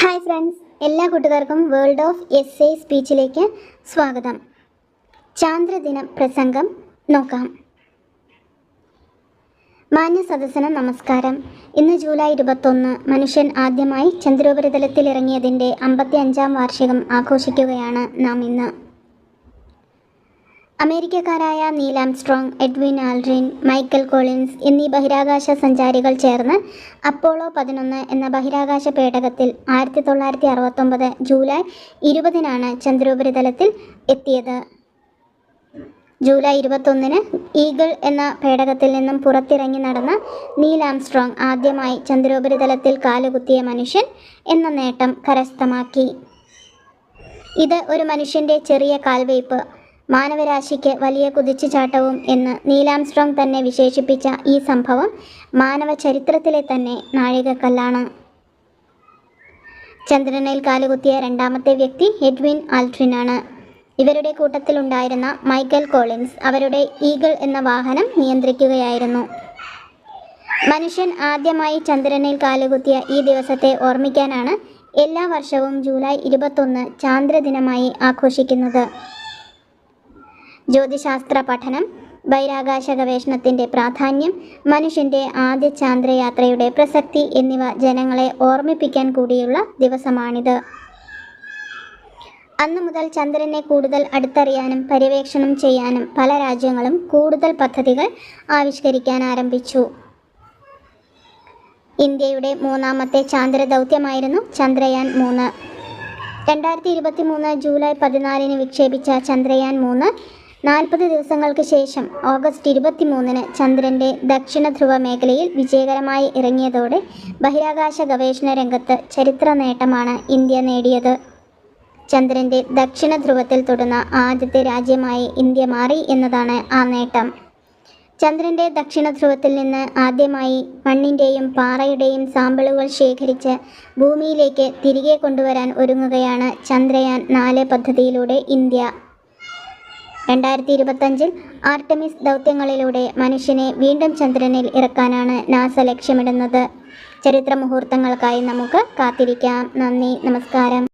Hi friends എല്ലാ കൂട്ടുകാർക്കും world of S A സ്പീച്ചിലേക്ക് സ്വാഗതം ചാന്ദ്രദിന പ്രസംഗം നോക്കാം. മാന്യ സദസ്സിന് നമസ്കാരം. ഇന്ന് ജൂലൈ ഇരുപത്തൊന്ന് മനുഷ്യൻ ആദ്യമായി ചന്ദ്രോപരിതലത്തിൽ ഇറങ്ങിയതിന്റെ അമ്പത്തി അഞ്ചാം വാർഷികം ആഘോഷിക്കുകയാണ് നാം ഇന്ന്. അമേരിക്കക്കാരായ Neil Edwin Aldrin Michael Collins എന്നീ ബഹിരാകാശ സഞ്ചാരികൾ ചേർന്ന് അപ്പോളോ പതിനൊന്ന് എന്ന ബഹിരാകാശ പേടകത്തിൽ ആയിരത്തി തൊള്ളായിരത്തി അറുപത്തൊമ്പത് ജൂലൈ ഇരുപതിനാണ് ചന്ദ്രോപരിതലത്തിൽ എത്തിയത്. ജൂലൈ ഇരുപത്തൊന്നിന് ഈഗിൾ എന്ന പേടകത്തിൽ നിന്നും പുറത്തിറങ്ങി നടന്ന നീൽ ആദ്യമായി ചന്ദ്രോപരിതലത്തിൽ കാലുകുത്തിയ മനുഷ്യൻ എന്ന നേട്ടം കരസ്ഥമാക്കി. ഇത് ഒരു മനുഷ്യന്റെ ചെറിയ കാൽവയ്പ് മാനവരാശിക്ക് വലിയ കുതിച്ചുചാട്ടവും എന്ന് നീലാംസ്ട്രോങ് തന്നെ വിശേഷിപ്പിച്ച ഈ സംഭവം മാനവ ചരിത്രത്തിലെ തന്നെ നാഴികക്കല്ലാണ്. ചന്ദ്രനിൽ കാലുകുത്തിയ രണ്ടാമത്തെ വ്യക്തി എഡ്വിൻ ആൽട്രിനാണ്. ഇവരുടെ കൂട്ടത്തിലുണ്ടായിരുന്ന മൈക്കൽ കോളിൻസ് അവരുടെ ഈഗിൾ എന്ന വാഹനം നിയന്ത്രിക്കുകയായിരുന്നു. മനുഷ്യൻ ആദ്യമായി ചന്ദ്രനിൽ കാലുകുത്തിയ ഈ ദിവസത്തെ ഓർമ്മിക്കാനാണ് എല്ലാ വർഷവും ജൂലൈ ഇരുപത്തൊന്ന് ചാന്ദ്രദിനമായി ആഘോഷിക്കുന്നത്. ജ്യോതിശാസ്ത്ര പഠനം ബഹിരാകാശ ഗവേഷണത്തിന്റെ പ്രാധാന്യം മനുഷ്യന്റെ ആദ്യ ചാന്ദ്രയാത്രയുടെ പ്രസക്തി എന്നിവ ജനങ്ങളെ ഓർമ്മിപ്പിക്കാൻ കൂടിയുള്ള ദിവസമാണിത്. അന്നു മുതൽ ചന്ദ്രനെ കൂടുതൽ അടുത്തറിയാനും പര്യവേക്ഷണം ചെയ്യാനും പല രാജ്യങ്ങളും കൂടുതൽ പദ്ധതികൾ ആവിഷ്കരിക്കാൻ ആരംഭിച്ചു. ഇന്ത്യയുടെ മൂന്നാമത്തെ ചാന്ദ്ര ദൗത്യമായിരുന്നു ചന്ദ്രയാൻ മൂന്ന്. രണ്ടായിരത്തി ഇരുപത്തി മൂന്ന് ജൂലൈ പതിനാലിന് വിക്ഷേപിച്ച ചന്ദ്രയാൻ മൂന്ന് നാൽപ്പത് ദിവസങ്ങൾക്ക് ശേഷം ഓഗസ്റ്റ് ഇരുപത്തിമൂന്നിന് ചന്ദ്രന്റെ ദക്ഷിണ ധ്രുവ മേഖലയിൽ വിജയകരമായി ഇറങ്ങിയതോടെ ബഹിരാകാശ ഗവേഷണ രംഗത്ത് ചരിത്ര നേട്ടമാണ് ഇന്ത്യ നേടിയത്. ചന്ദ്രന്റെ ദക്ഷിണ ധ്രുവത്തിൽ തൊടുന്ന ആദ്യത്തെ രാജ്യമായി ഇന്ത്യ മാറി എന്നതാണ് ആ നേട്ടം. ചന്ദ്രന്റെ ദക്ഷിണ ധ്രുവത്തിൽ നിന്ന് ആദ്യമായി മണ്ണിന്റെയും പാറയുടെയും സാമ്പിളുകൾ ശേഖരിച്ച് ഭൂമിയിലേക്ക് തിരികെ കൊണ്ടുവരാൻ ഒരുങ്ങുകയാണ് ചന്ദ്രയാൻ നാല് പദ്ധതിയിലൂടെ ഇന്ത്യ. രണ്ടായിരത്തി ഇരുപത്തഞ്ചിൽ ആർട്ടമിസ് ദൗത്യങ്ങളിലൂടെ മനുഷ്യനെ വീണ്ടും ചന്ദ്രനിൽ ഇറക്കാനാണ് നാസ ലക്ഷ്യമിടുന്നത്. ചരിത്ര മുഹൂർത്തങ്ങൾക്കായി നമുക്ക് കാത്തിരിക്കാം. നന്ദി. നമസ്കാരം.